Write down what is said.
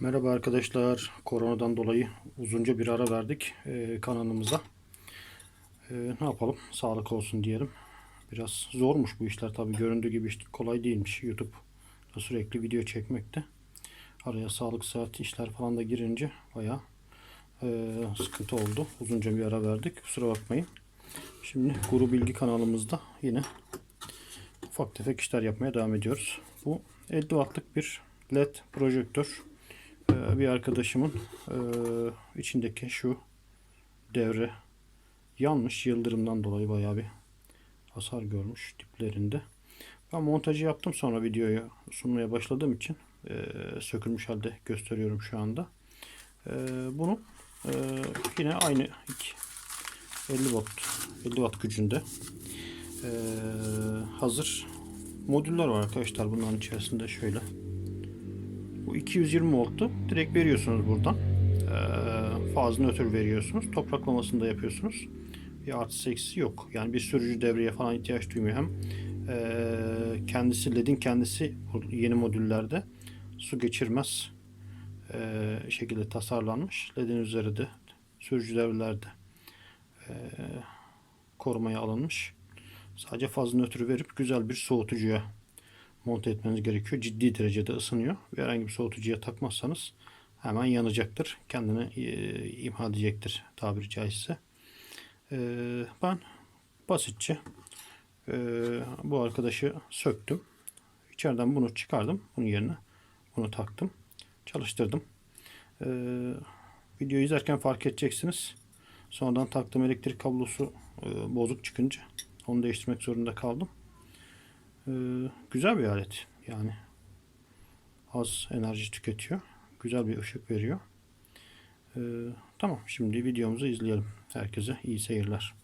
Merhaba arkadaşlar. Koronadan dolayı uzunca bir ara verdik e, kanalımıza. E, ne yapalım? Sağlık olsun diyelim. Biraz zormuş bu işler tabi. Göründüğü gibi işte kolay değilmiş. YouTube'da sürekli video çekmekte. Araya sağlık saati işler falan da girince baya sıkıntı oldu. Uzunca bir ara verdik. Kusura bakmayın. Şimdi Guru Bilgi kanalımızda yine ufak tefek işler yapmaya devam ediyoruz. Bu 50 wattlık bir LED projektör. Ee, bir arkadaşımın e, içindeki şu devre yanmış. Yıldırımdan dolayı bayağı bir hasar görmüş diplerinde. Ben montajı yaptım sonra videoyu sunmaya başladığım için e, sökülmüş halde gösteriyorum şu anda. E, bunu e, yine aynı iki 50 watt 50 watt gücünde e, hazır modüller var arkadaşlar bunların içerisinde şöyle bu 220 volttu. Direkt veriyorsunuz buradan. E, fazla nötr veriyorsunuz. Topraklamasını da yapıyorsunuz. Bir artı eksisi yok. Yani bir sürücü devreye falan ihtiyaç duymuyor. Hem e, kendisi ledin kendisi yeni modüllerde su geçirmez e, şekilde tasarlanmış. Ledin üzeri de sürücü devrelerde e, korumaya alınmış. Sadece fazla nötrü verip güzel bir soğutucuya monte etmeniz gerekiyor. Ciddi derecede ısınıyor. Ve herhangi bir soğutucuya takmazsanız hemen yanacaktır. Kendini e, imha edecektir tabiri caizse. E, ben basitçe e, bu arkadaşı söktüm. İçeriden bunu çıkardım. Bunun yerine bunu taktım. Çalıştırdım. E, videoyu izlerken fark edeceksiniz. Sonradan taktığım elektrik kablosu e, bozuk çıkınca onu değiştirmek zorunda kaldım. E, güzel bir alet. Yani az enerji tüketiyor. Güzel bir ışık veriyor. E, tamam şimdi videomuzu izleyelim. Herkese iyi seyirler.